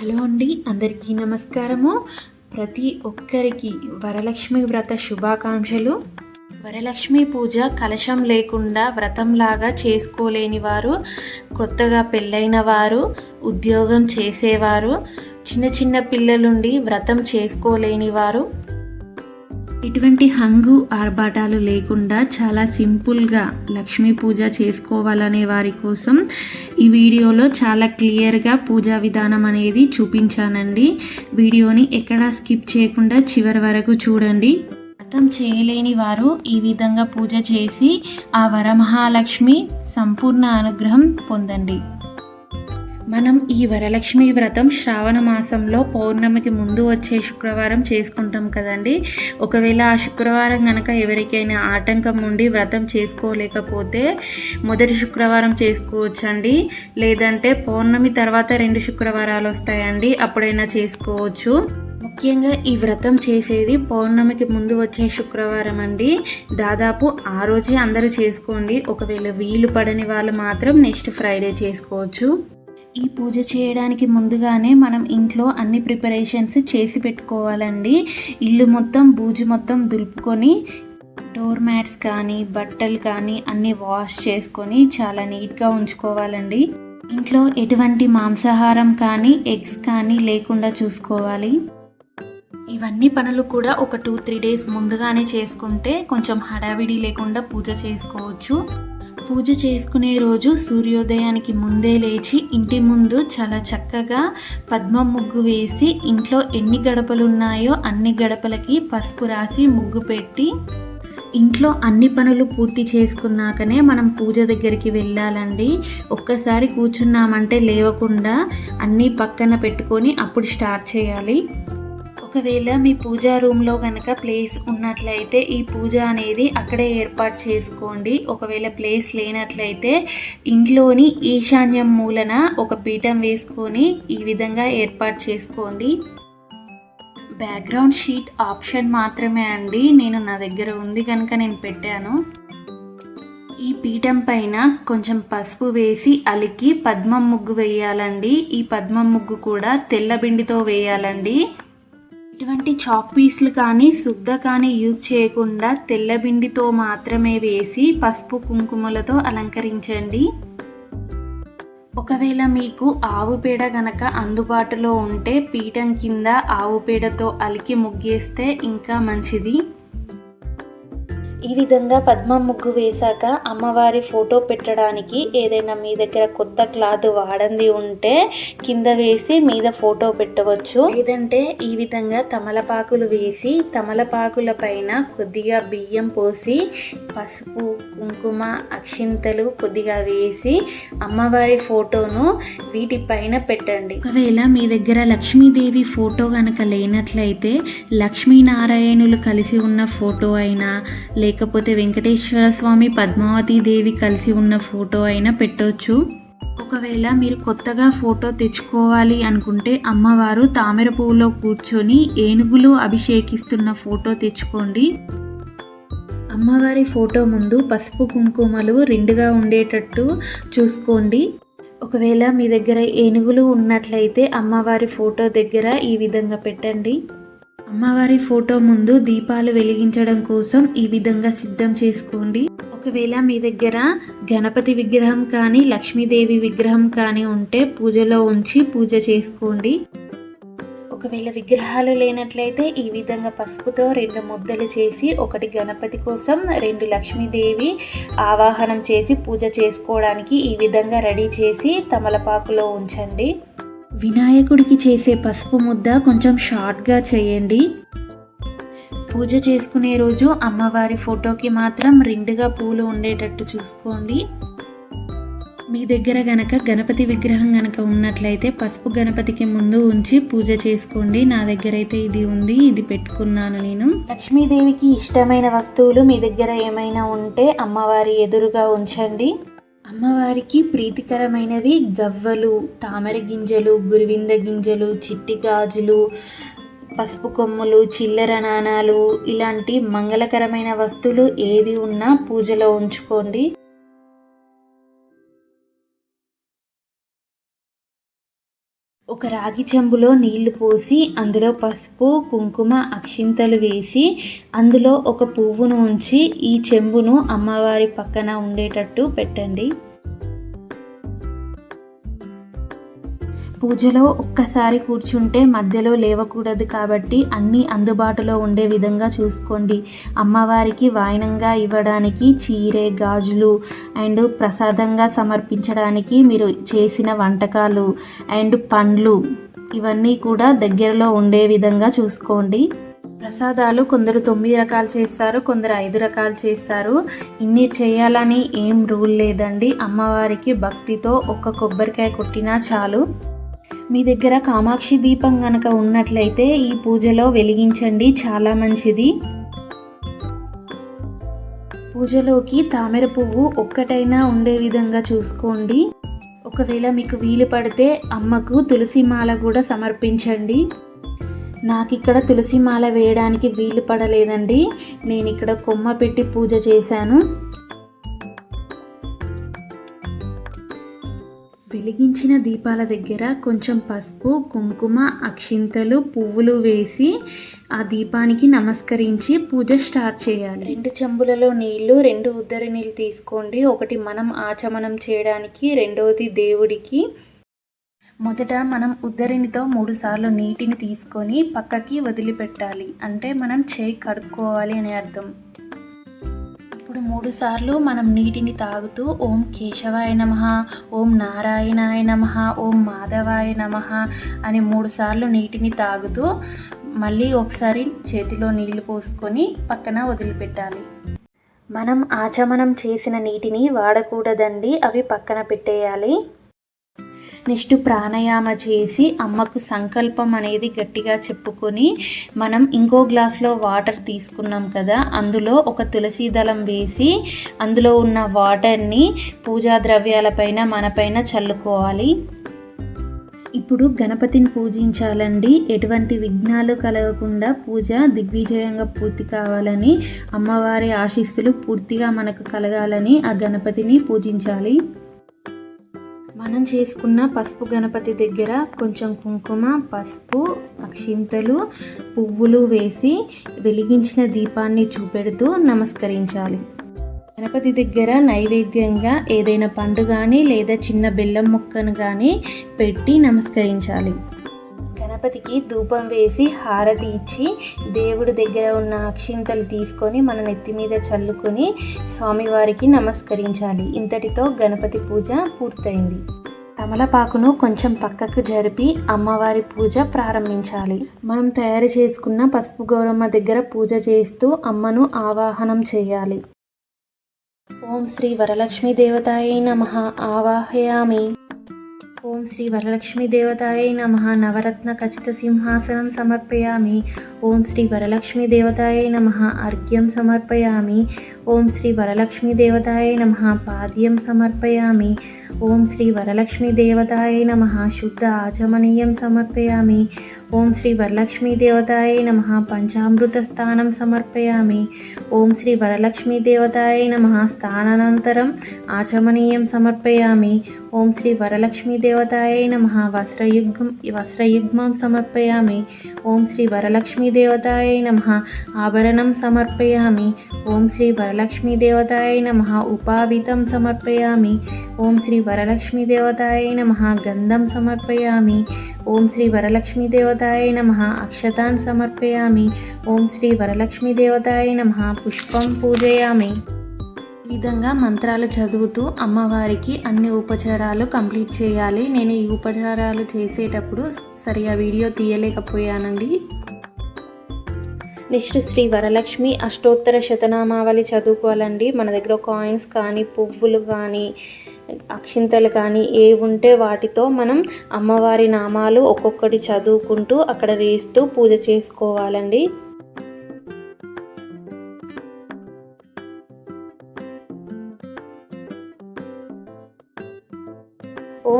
Hello అండి అందరికీ నమస్కారము. ప్రతి ఒక్కరికి వరలక్ష్మి వ్రత శుభాకాంక్షలు. వరలక్ష్మి పూజ కలశం లేకుండా వ్రతంలాగా చేసుకోలేని వారు కొత్తగా పెళ్ళైన వారు ఉద్యోగం చేసేవారు చిన్న చిన్న పిల్లలుండి వ్రతం చేసుకోలేని వారు ఎటువంటి హంగు ఆర్భాటాలు లేకుండా చాలా సింపుల్గా లక్ష్మీ పూజ చేసుకోవాలనే వారి కోసం ఈ వీడియోలో చాలా క్లియర్గా పూజా విధానం అనేది చూపించానండి. వీడియోని ఎక్కడా స్కిప్ చేయకుండా చివరి వరకు చూడండి. వ్రతం చేయలేని వారు ఈ విధంగా పూజ చేసి ఆ వరమహాలక్ష్మి సంపూర్ణ అనుగ్రహం పొందండి. మనం ఈ వరలక్ష్మి వ్రతం శ్రావణ మాసంలో పౌర్ణమికి ముందు వచ్చే శుక్రవారం చేసుకుంటాం కదండి. ఒకవేళ ఆ శుక్రవారం కనుక ఎవరికైనా ఆటంకం ఉండి వ్రతం చేసుకోలేకపోతే మొదటి శుక్రవారం చేసుకోవచ్చండి. లేదంటే పౌర్ణమి తర్వాత రెండు శుక్రవారాలు వస్తాయండి. అప్పుడైనా చేసుకోవచ్చు. ముఖ్యంగా ఈ వ్రతం చేసేది పౌర్ణమికి ముందు వచ్చే శుక్రవారం అండి. దాదాపు ఆ రోజే అందరూ చేసుకోండి. ఒకవేళ వీలు పడని వాళ్ళు మాత్రం నెక్స్ట్ ఫ్రైడే చేసుకోవచ్చు. ఈ పూజ చేయడానికి ముందుగానే మనం ఇంట్లో అన్ని ప్రిపరేషన్స్ చేసి పెట్టుకోవాలండి. ఇల్లు మొత్తం బూజు మొత్తం దులుపుకొని డోర్ మ్యాట్స్ కానీ బట్టలు కానీ అన్నీ వాష్ చేసుకొని చాలా నీట్గా ఉంచుకోవాలండి. ఇంట్లో ఎటువంటి మాంసాహారం కానీ ఎగ్స్ కానీ లేకుండా చూసుకోవాలి. ఇవన్నీ పనులు కూడా ఒక టూ త్రీ డేస్ ముందుగానే చేసుకుంటే కొంచెం హడావిడి లేకుండా పూజ చేసుకోవచ్చు. పూజ చేసుకునే రోజు సూర్యోదయానికి ముందే లేచి ఇంటి ముందు చాలా చక్కగా పద్మం ముగ్గు వేసి ఇంట్లో ఎన్ని గడపలు ఉన్నాయో అన్ని గడపలకి పసుపు రాసి ముగ్గు పెట్టి ఇంట్లో అన్ని పనులు పూర్తి చేసుకున్నాకనే మనం పూజ దగ్గరికి వెళ్ళాలండి. ఒక్కసారి కూర్చున్నామంటే లేవకుండా అన్నీ పక్కన పెట్టుకొని అప్పుడు స్టార్ట్ చేయాలి. ఒకవేళ మీ పూజా రూమ్లో కనుక ప్లేస్ ఉన్నట్లయితే ఈ పూజ అనేది అక్కడే ఏర్పాటు చేసుకోండి. ఒకవేళ ప్లేస్ లేనట్లయితే ఇంట్లోని ఈశాన్యం మూలన ఒక పీఠం వేసుకొని ఈ విధంగా ఏర్పాటు చేసుకోండి. బ్యాక్గ్రౌండ్ షీట్ ఆప్షన్ మాత్రమే అండి. నేను నా దగ్గర ఉంది కనుక నేను పెట్టాను. ఈ పీఠం పైన కొంచెం పసుపు వేసి అలికి పద్మం ముగ్గు వేయాలండి. ఈ పద్మం ముగ్గు కూడా తెల్లబిండితో వేయాలండి. ఇటువంటి చాక్ పీస్లు కానీ శుద్ధ కానీ యూజ్ చేయకుండా తెల్లబిండితో మాత్రమే వేసి పసుపు కుంకుమలతో అలంకరించండి. ఒకవేళ మీకు ఆవు పేడ గనక అందుబాటులో ఉంటే పీఠం కింద ఆవు పేడతో అలికి ముగ్గేస్తే ఇంకా మంచిది. ఈ విధంగా పద్మ ముగ్గు వేశాక అమ్మవారి ఫోటో పెట్టడానికి ఏదైనా మీ దగ్గర కొత్త క్లాత్ వాడంది ఉంటే కింద వేసి మీద ఫోటో పెట్టవచ్చు. లేదంటే ఈ విధంగా తమలపాకులు వేసి తమలపాకుల పైన కొద్దిగా బియ్యం పోసి పసుపు కుంకుమ అక్షింతలు కొద్దిగా వేసి అమ్మవారి ఫోటోను వీటిపైన పెట్టండి. ఒకవేళ మీ దగ్గర లక్ష్మీదేవి ఫోటో కనుక లేనట్లయితే లక్ష్మీనారాయణులు కలిసి ఉన్న ఫోటో అయినా లేకపోతే వెంకటేశ్వర స్వామి పద్మావతి దేవి కలిసి ఉన్న ఫోటో అయినా పెట్టవచ్చు ఒకవేళ మీరు కొత్తగా ఫోటో తెచ్చుకోవాలి అనుకుంటే అమ్మవారు తామర పువ్వులో కూర్చొని ఏనుగులు అభిషేకిస్తున్న ఫోటో తెచ్చుకోండి. అమ్మవారి ఫోటో ముందు పసుపు కుంకుమలు రెండుగా ఉండేటట్టు చూసుకోండి. ఒకవేళ మీ దగ్గర ఏనుగులు ఉన్నట్లయితే అమ్మవారి ఫోటో దగ్గర ఈ విధంగా పెట్టండి. అమ్మవారి ఫోటో ముందు దీపాలు వెలిగించడం కోసం ఈ విధంగా సిద్ధం చేసుకోండి. ఒకవేళ మీ దగ్గర గణపతి విగ్రహం కానీ లక్ష్మీదేవి విగ్రహం కానీ ఉంటే పూజలో ఉంచి పూజ చేసుకోండి. ఒకవేళ విగ్రహాలు లేనట్లయితే ఈ విధంగా పసుపుతో రెండు ముద్దలు చేసి ఒకటి గణపతి కోసం రెండు లక్ష్మీదేవి ఆవాహనం చేసి పూజ చేసుకోవడానికి ఈ విధంగా రెడీ చేసి తమలపాకులో ఉంచండి. వినాయకుడికి చేసే పసుపు ముద్ద కొంచెం షార్ట్గా చేయండి. పూజ చేసుకునే రోజు అమ్మవారి ఫోటోకి మాత్రం రెండుగా పూలు ఉండేటట్టు చూసుకోండి. మీ దగ్గర గనక గణపతి విగ్రహం గనక ఉన్నట్లయితే పసుపు గణపతికి ముందు ఉంచి పూజ చేసుకోండి. నా దగ్గర అయితే ఇది ఉంది ఇది పెట్టుకున్నాను నేను. లక్ష్మీదేవికి ఇష్టమైన వస్తువులు మీ దగ్గర ఏమైనా ఉంటే అమ్మవారి ఎదురుగా ఉంచండి. అమ్మవారికి ప్రీతికరమైనవి గవ్వలు తామర గింజలు గురివింద గింజలు చిట్టి గాజులు పసుపు కొమ్ములు చిల్లర నాణాలు ఇలాంటి మంగళకరమైన వస్తువులు ఏవి ఉన్నా పూజలో ఉంచుకోండి. ఒక రాగి చెంబులో నీళ్ళు పోసి అందులో పసుపు కుంకుమ అక్షింతలు వేసి అందులో ఒక పువ్వును ఉంచి ఈ చెంబును అమ్మవారి పక్కన ఉండేటట్టు పెట్టండి. పూజలో ఒక్కసారి కూర్చుంటే మధ్యలో లేవకూడదు కాబట్టి అన్నీ అందుబాటులో ఉండే విధంగా చూసుకోండి. అమ్మవారికి వాయనంగా ఇవ్వడానికి చీరే గాజులు అండ్ ప్రసాదంగా సమర్పించడానికి మీరు చేసిన వంటకాలు అండ్ పండ్లు ఇవన్నీ కూడా దగ్గరలో ఉండే విధంగా చూసుకోండి. ప్రసాదాలు కొందరు తొమ్మిది రకాలు చేస్తారు కొందరు ఐదు రకాలు చేస్తారు. ఇన్ని చేయాలని ఏం రూల్ లేదండి. అమ్మవారికి భక్తితో ఒక్క కొబ్బరికాయ కొట్టినా చాలు. మీ దగ్గర కామాక్షి దీపం గనక ఉన్నట్లయితే ఈ పూజలో వెలిగించండి. చాలా మంచిది. పూజలోకి తామర పువ్వు ఒక్కటైనా ఉండే విధంగా చూసుకోండి. ఒకవేళ మీకు వీలు పడితే అమ్మకు తులసిమాల కూడా సమర్పించండి. నాకు ఇక్కడ తులసిమాల వేయడానికి వీలు పడలేదండి. నేను ఇక్కడ కొమ్మ పెట్టి పూజ చేశాను. వెలిగించిన దీపాల దగ్గర కొంచెం పసుపు కుంకుమ అక్షింతలు పువ్వులు వేసి ఆ దీపానికి నమస్కరించి పూజ స్టార్ట్ చేయాలి. రెండు చెంబులలో నీళ్ళు రెండు ఉద్దరి నీళ్ళు తీసుకోండి. ఒకటి మనం ఆచమనం చేయడానికి రెండవది దేవుడికి. మొదట మనం ఉద్దరినితో మూడుసార్లు నీటిని తీసుకొని పక్కకి వదిలిపెట్టాలి. అంటే మనం చేయి కడుక్కోవాలి అనే అర్థం. ఇప్పుడు మూడు సార్లు మనం నీటిని తాగుతూ ఓం కేశవాయ నమ ఓం నారాయణాయ నమ ఓం మాధవాయ నమ అని మూడు సార్లు నీటిని తాగుతూ మళ్ళీ ఒకసారి చేతిలో నీళ్ళు పోసుకొని పక్కన వదిలిపెట్టాలి. మనం ఆచమనం చేసిన నీటిని వాడకూడదండి అవి పక్కన పెట్టేయాలి. నెక్స్ట్ ప్రాణాయామ చేసి అమ్మకు సంకల్పం అనేది గట్టిగా చెప్పుకొని మనం ఇంకో గ్లాస్లో వాటర్ తీసుకున్నాం కదా అందులో ఒక తులసి దళం వేసి అందులో ఉన్న వాటర్ని పూజా ద్రవ్యాలపైన మనపైన చల్లుకోవాలి. ఇప్పుడు గణపతిని పూజించాలండి. ఎటువంటి విఘ్నాలు కలగకుండా పూజ దిగ్విజయంగా పూర్తి కావాలని అమ్మవారి ఆశీస్సులు పూర్తిగా మనకు కలగాలని ఆ గణపతిని పూజించాలి. మనం చేసుకున్న పసుపు గణపతి దగ్గర కొంచెం కుంకుమ పసుపు అక్షింతలు పువ్వులు వేసి వెలిగించిన దీపాన్ని చూపెడుతూ నమస్కరించాలి. గణపతి దగ్గర నైవేద్యంగా ఏదైనా పండు కానీ లేదా చిన్న బెల్లం ముక్కను కానీ పెట్టి నమస్కరించాలి. గణపతికి ధూపం వేసి హారతి ఇచ్చి దేవుడి దగ్గర ఉన్న అక్షింతలు తీసుకొని మన నెత్తి మీద చల్లుకొని స్వామివారికి నమస్కరించాలి. ఇంతటితో గణపతి పూజ పూర్తయింది. తమలపాకును కొంచెం పక్కకు జరిపి అమ్మవారి పూజ ప్రారంభించాలి. మనం తయారు చేసుకున్న పసుపు గౌరమ్మ దగ్గర పూజ చేస్తూ అమ్మను ఆవాహనం చేయాలి. ఓం శ్రీ వరలక్ష్మీ దేవతాయై నమ. ఆవాహయామి. ఓం శ్రీ వరలక్ష్మీ దేవతాయై నమ. నవరత్న ఖచ్చిత సింహాసనం సమర్పయామి. ఓం శ్రీ వరలక్ష్మీ దేవతాయై నమ. అర్ఘ్యం సమర్పయామి. ఓం శ్రీ వరలక్ష్మీ దేవతాయై నమ. పాద్యం సమర్పయామి. ఓం శ్రీ వరలక్ష్మీ దేవతాయై నమ. శుద్ధ ఆచమనీయం సమర్పయామి. ఓం శ్రీ వరలక్ష్మీ దేవతాయై నమ. పంచామృత స్థానం సమర్పయామి. ఓం శ్రీ వరలక్ష్మీ దేవతాయై నమ. స్థానానంతరం ఆచమనీయం సమర్పయామి. ఓం శ్రీ వరలక్ష్మీ దేవ దేవతాయై నమ. వస్త్రయుగ్మం వస్త్రయుగ్మం సమర్పయామి. ఓం శ్రీ వరలక్ష్మీ దేవతాయై నమ. ఆభరణం సమర్పయామి. ఓం శ్రీ వరలక్ష్మీ దేవతాయై నమ. ఉపావితం సమర్పయామి. ఓం శ్రీ వరలక్ష్మీ దేవతాయై నమ. గంధం సమర్పయామి. ఓం శ్రీ వరలక్ష్మీ దేవతాయై నమ. అక్షతాన్ సమర్పయామి. ఓం శ్రీ వరలక్ష్మీ దేవతాయై నమ. పుష్పం పూజయామి. విధంగా మంత్రాలు చదువుతూ అమ్మవారికి అన్ని ఉపచారాలు కంప్లీట్ చేయాలి. నేను ఈ ఉపచారాలు చేసేటప్పుడు సరిగా వీడియో తీయలేకపోయానండి. నెక్స్ట్ శ్రీ వరలక్ష్మి అష్టోత్తర శతనామావళి చదువుకోవాలండి. మన దగ్గర కాయిన్స్ కానీ పువ్వులు కానీ అక్షింతలు కానీ ఏ ఉంటే వాటితో మనం అమ్మవారి నామాలు ఒక్కొక్కటి చదువుకుంటూ అక్కడ వేస్తూ పూజ చేసుకోవాలండి.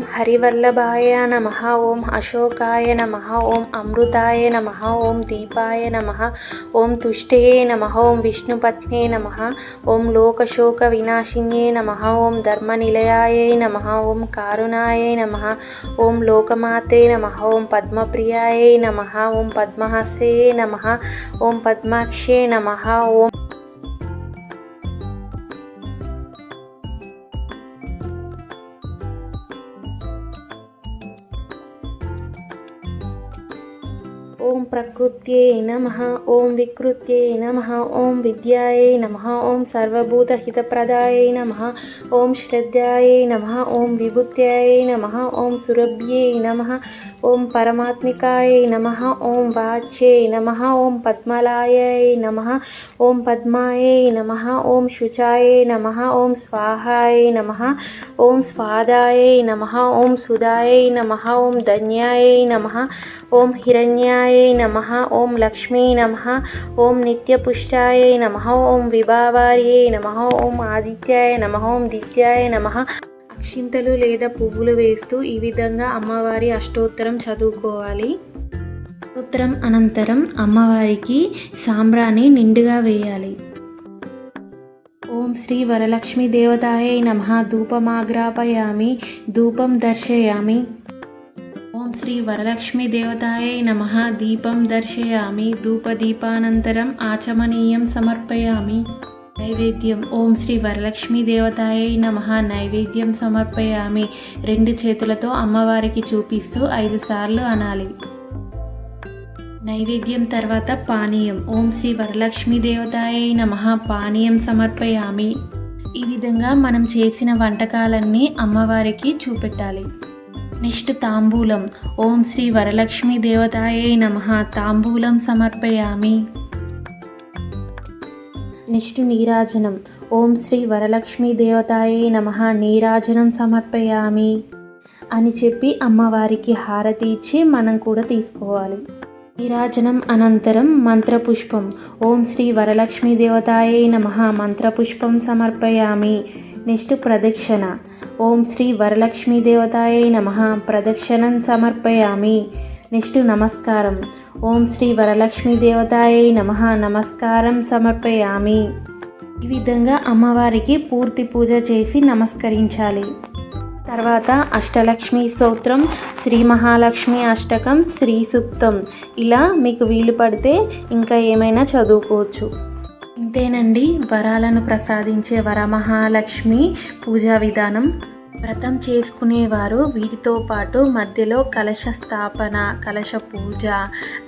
ఓం హరివల్లభాయ నమ ఓం అశోకాయ నమ ఓం అమృతాయ నమ ఓం దీపాయ నమ ఓం తుష్టే నమ ఓం విష్ణుపత్నే నమ ఓం లోకశోక వినాశిన్యే నమ ఓం ధర్మనిలయాయ నమ ఓం కారుణాయ నమ ఓం లోకమాత్రే నమ ఓం పద్మప్రియాయ నమ ఓం పద్మహస్యే నమ ఓం పద్మాక్షే నమ ఓం ఓం ప్రకృత్యై నమ ఓం వికృత్యై నమ ఓం విద్యాయై నమ ఓం సర్వభూతహితప్రదాయై నమ ఓం శ్రద్ధాయై నమ ఓం విభూత్యాయై నమ ఓం సురభ్యై నమ ఓం పరమాత్మికాయై నమ ఓం వాచ్యై నమ ఓం పద్మలాయై నమ ఓం పద్మాయై నమ ఓం శుచాయై నమ ఓం స్వాహాయై నమ ఓం స్వాదాయై నమ ఓం సుధాయై నమ ఓం ధన్యాయై నమ ఓం హిరణ్యాయ నమ ఓం లక్ష్మీ నమ ఓం నిత్యపుష్టాయ నమ ఓం విభావార్యై నమ ఓం ఆదిత్యాయ నమ ఓం దిత్యాయ నమ అక్షింతలు లేదా పువ్వులు వేస్తూ ఈ విధంగా అమ్మవారి అష్టోత్తరం చదువుకోవాలి. అష్టోత్తరం అనంతరం అమ్మవారికి సాంబ్రాన్ని నిండుగా వేయాలి. ఓం శ్రీ వరలక్ష్మీ దేవతాయ నమ. ధూపమాగ్రాపయామి. ధూపం దర్శయామి. శ్రీ వరలక్ష్మీ దేవతాయై నమ. దీపం దర్శయామి. ధూపదీపానంతరం ఆచమనీయం సమర్పయామి. నైవేద్యం ఓం శ్రీ వరలక్ష్మీ దేవతాయై నమ. నైవేద్యం సమర్పయామి. రెండు చేతులతో అమ్మవారికి చూపిస్తూ ఐదు సార్లు అనాలి. నైవేద్యం తర్వాత పానీయం. ఓం శ్రీ వరలక్ష్మీ దేవతాయై నమ. పానీయం సమర్పయామి. ఈ విధంగా మనం చేసిన వంటకాలన్నీ అమ్మవారికి చూపెట్టాలి. నెక్స్ట్ తాంబూలం ఓం శ్రీ వరలక్ష్మీ దేవతాయే నమ. తాంబూలం సమర్పయామి. నెక్స్ట్ నీరాజనం. ఓం శ్రీ వరలక్ష్మీ దేవతాయే నమ. నీరాజనం సమర్పయామి. అని చెప్పి అమ్మవారికి హారతి ఇచ్చి మనం కూడా తీసుకోవాలి. నీరాజనం అనంతరం మంత్రపుష్పం. ఓం శ్రీ వరలక్ష్మీ దేవతాయై నమ. మంత్రపుష్పం సమర్పయామి. నెక్స్ట్ ప్రదక్షిణ. ఓం శ్రీ వరలక్ష్మీ దేవతాయై నమ. ప్రదక్షిణం సమర్పయామి. నెక్స్ట్ నమస్కారం. ఓం శ్రీ వరలక్ష్మీ దేవతాయై నమ. నమస్కారం సమర్పయామి. ఈ విధంగా అమ్మవారికి పూర్తి పూజ చేసి నమస్కరించాలి. తర్వాత అష్టలక్ష్మి స్తోత్రం శ్రీ మహాలక్ష్మి అష్టకం శ్రీ సూక్తం ఇలా మీకు వీలు పడితే ఇంకా ఏమైనా చదువుకోవచ్చు. ఇంతేనండి. వరాలను ప్రసాదించే వరమహాలక్ష్మి పూజా విధానం. వ్రతం చేసుకునేవారు వీటితో పాటు మధ్యలో కలశ స్థాపన కలశ పూజ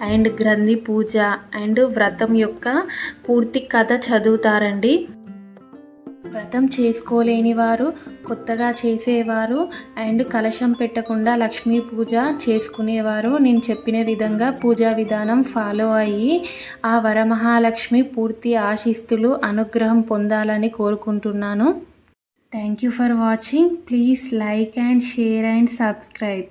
అండ్ గ్రంథి పూజ అండ్ వ్రతం యొక్క పూర్తి కథ చదువుతారండి. వ్రతం చేసుకోలేని వారు కొత్తగా చేసేవారు అండ్ కలశం పెట్టకుండా లక్ష్మీ పూజ చేసుకునేవారు. నేను చెప్పిన విధంగా పూజా విధానం ఫాలో అయ్యి ఆ వరమహాలక్ష్మి పూర్తి ఆశిస్తులు అనుగ్రహం పొందాలని కోరుకుంటున్నాను. Thank you for watching. Please like and share and subscribe.